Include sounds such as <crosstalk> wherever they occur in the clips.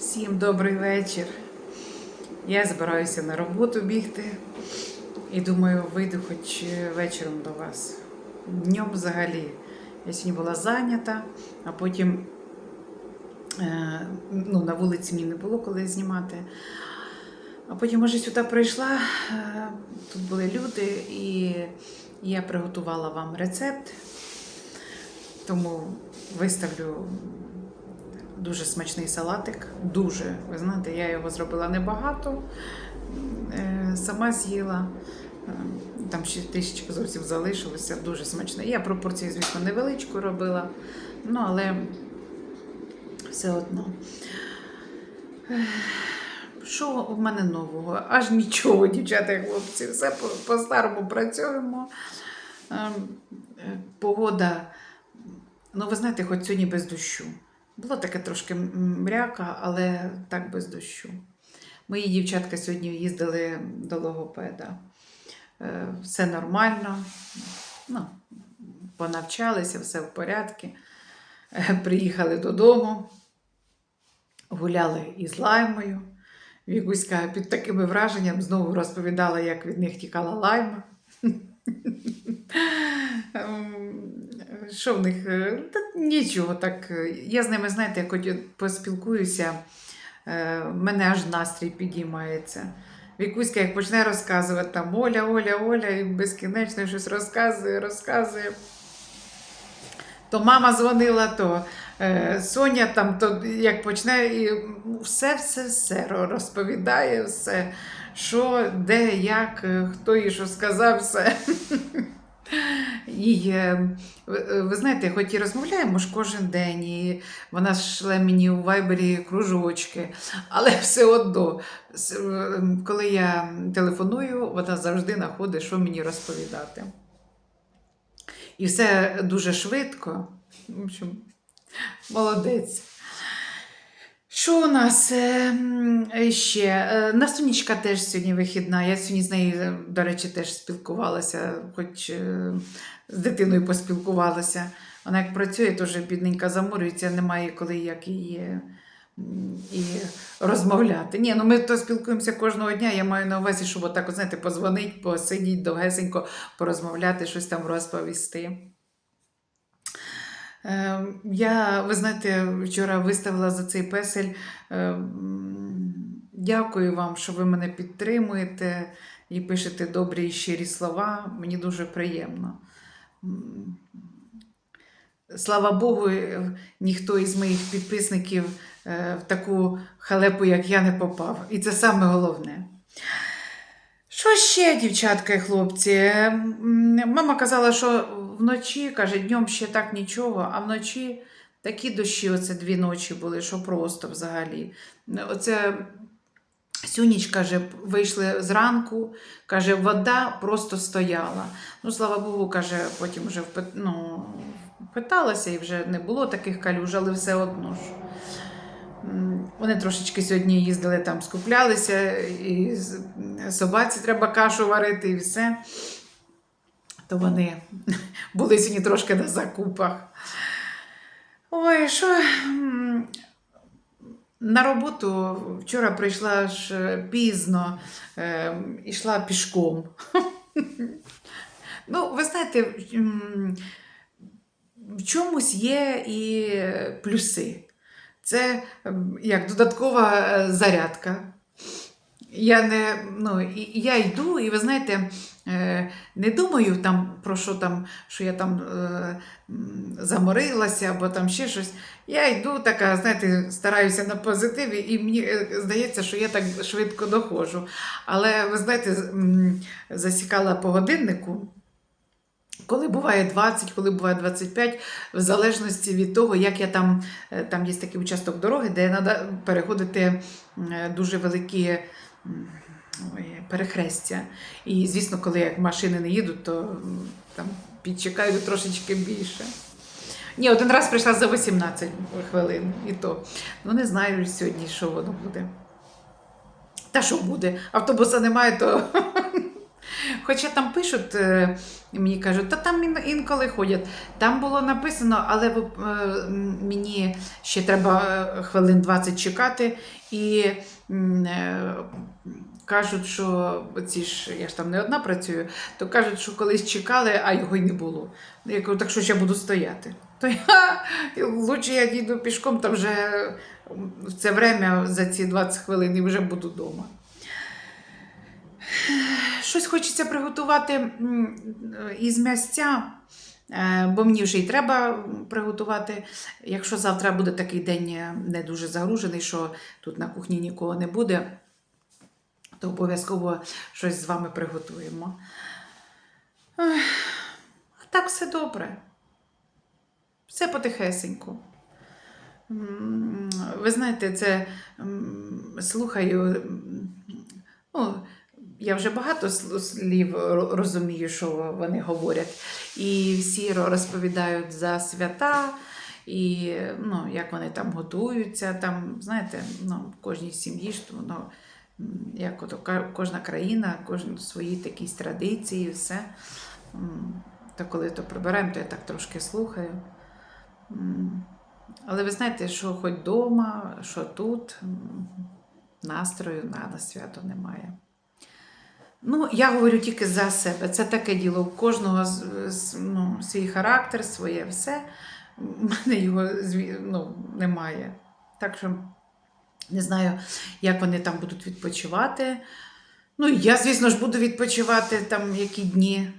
Всім добрий вечір. Я збираюся на роботу бігти і думаю, вийду хоч вечором до вас. Днем взагалі. Я сьогодні була зайнята, а потім е, ну, на вулиці мені не було коли знімати. А потім, може, сюди прийшла, е, тут були люди, і я приготувала вам рецепт, тому виставлю дуже смачний салатик. Дуже. Ви знаєте, я його зробила небагато, е, сама з'їла. Е, Там ще трішечки зовсім залишилося, дуже смачне. Я пропорції, звісно, невеличку робила, ну але все одно. Що в мене нового? Аж нічого, дівчата і хлопці. Все по- по-старому працюємо. Ем, е, Погода, ну ви знаєте, хоч сьогодні без дощу. Було таке трошки мряка, але так без дощу. Мої дівчатка сьогодні їздили до логопеда. Е, Все нормально. Ну, понавчалися, все в порядку. Е, Приїхали додому, гуляли із лаймою. Вікуська під такими враженням знову розповідала, як від них тікала лайма. <laughs> Що в них? Е, Та нічого так. е, Я з ними, знаєте, як хоч поспілкуюся, е, мене аж настрій підіймається. Вікуська, як почне розказувати там Оля, Оля, Оля, і безкінечно щось розказує, розказує. То мама дзвонила, то е, Соня там, то як почне, і все, все, все розповідає, все, що, де, як, хто їй що сказав, все. <laughs> І е, ви, ви знаєте, хоч і розмовляємо ж кожен день, і вона шле мені у вайбері кружочки, але все одно, е, коли я телефоную, вона завжди знаходить, що мені розповідати. І все дуже швидко. В общем, молодець. Що у нас е, ще? Е, Настунічка теж сьогодні вихідна. Я сьогодні з нею, е, до речі, теж спілкувалася, хоч е, з дитиною поспілкувалася. Вона як працює, теж бідненька заморюється, немає коли як її і розмовляти. Ні, ну ми то спілкуємося кожного дня. Я маю на увазі, щоб отак, знаєте, позвонить, посидіть довгесенько, порозмовляти, щось там розповісти. Е, Я, ви знаєте, вчора виставила за цей песель. Е, Дякую вам, що ви мене підтримуєте і пишете добрі і щирі слова. Мені дуже приємно. Слава Богу, е, ніхто із моїх підписників е, в таку халепу, як я, не попав. І це саме головне. Що ще, дівчатка і хлопці? Мама казала, що вночі, каже, днем ще так нічого, а вночі такі дощі, оце дві ночі були, що просто взагалі. Оце Сюніч, каже, вийшли зранку, каже, вода просто стояла. Ну, слава Богу, каже, потім вже ну, питалася і вже не було таких калюж, але все одно ж. Вони трошечки сьогодні їздили там, скуплялися, і собаці треба кашу варити і все. То вони <laughs> були сьогодні трошки на закупах. Ой, що. На роботу вчора прийшла ж е, пізно, е, йшла пішком. <laughs> Ну, ви знаєте, в чомусь є і плюси. Це ем, як додаткова е, зарядка. Я не, ну, я йду, і ви знаєте, е, не думаю там про що там, що я там е, заморилася або там ще щось. Я йду така, знаєте, стараюся на позитиві, і мені здається, що я так швидко доходжу. Але ви знаєте, засікала по годиннику. Коли буває 20, коли буває 25, в залежності від того, як я там, е, там є такий участок дороги, де треба переходити дуже великі перехрестя. І, звісно, коли машини не їдуть, то там підчекаю трошечки більше. Ні, один раз прийшла за 18 хвилин, і то. Ну, не знаю сьогодні, що воно буде. Та що буде? Автобуса немає, то <laughs> Хоча там пишуть, е, мені кажуть, та там інколи ходять. Там було написано, але е, мені ще треба е, хвилин 20 чекати. І кажуть, що ці ж я ж там не одна працюю, то кажуть, що колись чекали, а його й не було. Я кажу, так що я буду стояти. То я <laughs> лучше я дійду пішком, там вже в це время за ці 20 хвилин і вже буду вдома. Щось хочеться приготувати із м'ясця, е, бо мені вже й треба приготувати. Якщо завтра буде такий день е, не дуже загружений, що тут на кухні нікого не буде, то обов'язково щось з вами приготуємо. А так все добре. Все потихесеньку. Ви знаєте, це слухаю. Ну, я вже багато слів розумію, що вони говорять. І всі розповідають за свята, і ну, як вони там готуються. Там, знаєте, ну, в кожній сім'ї ж воно як ото, кожна країна, кожен свої якісь традиції, все. То коли то прибираємо, то я так трошки слухаю. Але ви знаєте, що хоч вдома, що тут, настрою на, на свято немає. Ну, я говорю тільки за себе. Це таке діло. У кожного ну, свій характер, своє все. У мене його ну, немає. Так що не знаю, як вони там будуть відпочивати. Ну, я, звісно ж, буду відпочивати там які дні.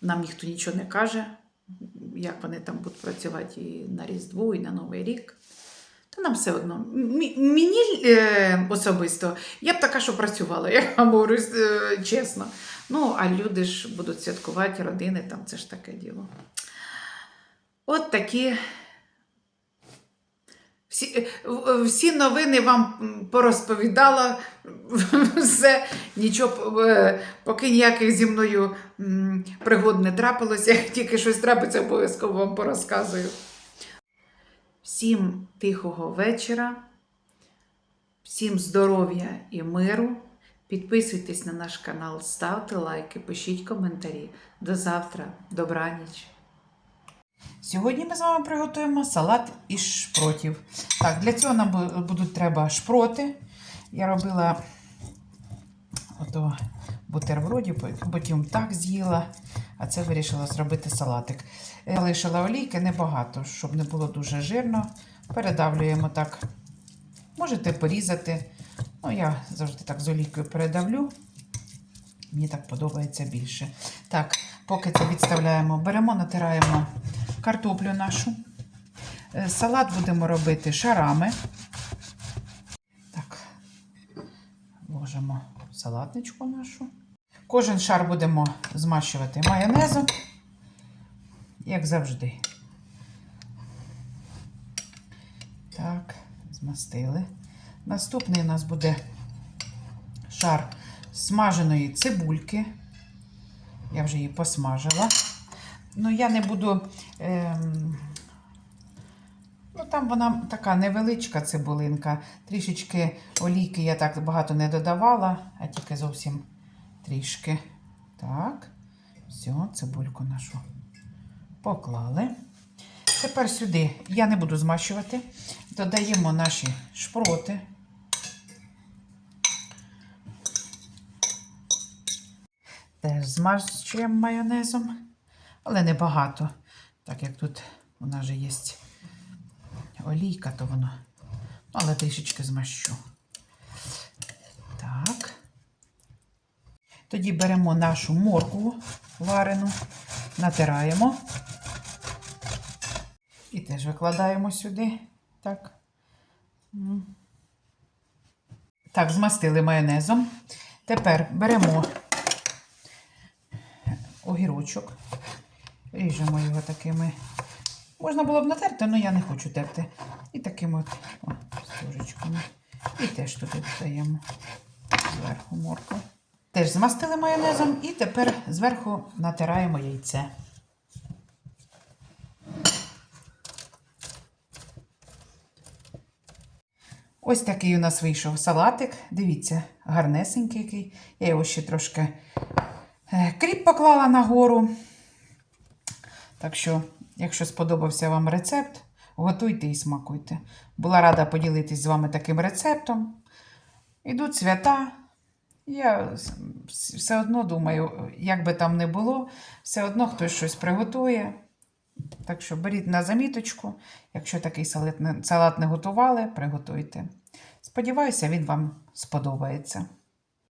Нам ніхто нічого не каже, як вони там будуть працювати і на Різдво, і на Новий рік. Та нам все одно. Мені е, особисто, я б така, що працювала, <laughs> я говорю е, чесно. Ну, а люди ж будуть святкувати, родини, там це ж таке діло. От такі. Всі, е, всі новини вам порозповідала. <laughs> Все, нічого, поки ніяких зі мною пригод не трапилося, <laughs> тільки щось трапиться, обов'язково вам порозказую. Всім тихого вечора, всім здоров'я і миру. Підписуйтесь на наш канал, ставте лайки, пишіть коментарі. До завтра, добраніч. Сьогодні ми з вами приготуємо салат із шпротів. Так, для цього нам будуть треба шпроти. Я робила ото бутербродів, потім так з'їла, а це вирішила зробити салатик. Я лишила олійки небагато, щоб не було дуже жирно. Передавлюємо так. Можете порізати. Ну, я завжди так з олійкою передавлю. Мені так подобається більше. Так, поки це відставляємо, беремо, натираємо картоплю нашу. Е, Салат будемо робити шарами. Так, ложимо салатничку нашу. Кожен шар будемо змащувати майонезом, як завжди. Так, змастили. Наступний у нас буде шар смаженої цибульки. Я вже її посмажила. Ну, я не буду. Ем, ну, там вона така невеличка цибулинка. Трішечки олійки я так багато не додавала, а тільки зовсім трішки. Так, все, цибульку нашу поклали. Тепер сюди я не буду змащувати. Додаємо наші шпроти. Теж змащуємо майонезом, але не багато. Так як тут у нас же є олійка, то воно. Ну, але трішечки змащу. Так. Тоді беремо нашу моркву варену, натираємо. І теж викладаємо сюди. Так. Так, змастили майонезом. Тепер беремо огірочок. Ріжемо його такими. Можна було б натерти, але я не хочу терти. І такими от о, стежечками. І теж туди додаємо зверху морку. Теж змастили майонезом і тепер зверху натираємо яйце. Ось такий у нас вийшов салатик. Дивіться, гарнесенький який. Я його ще трошки е, кріп поклала нагору. Так що, якщо сподобався вам рецепт, готуйте і смакуйте. Була рада поділитись з вами таким рецептом. Ідуть свята. Я все одно думаю, як би там не було, все одно хтось щось приготує. Так що беріть на заміточку. Якщо такий салат не готували, приготуйте. Сподіваюся, він вам сподобається.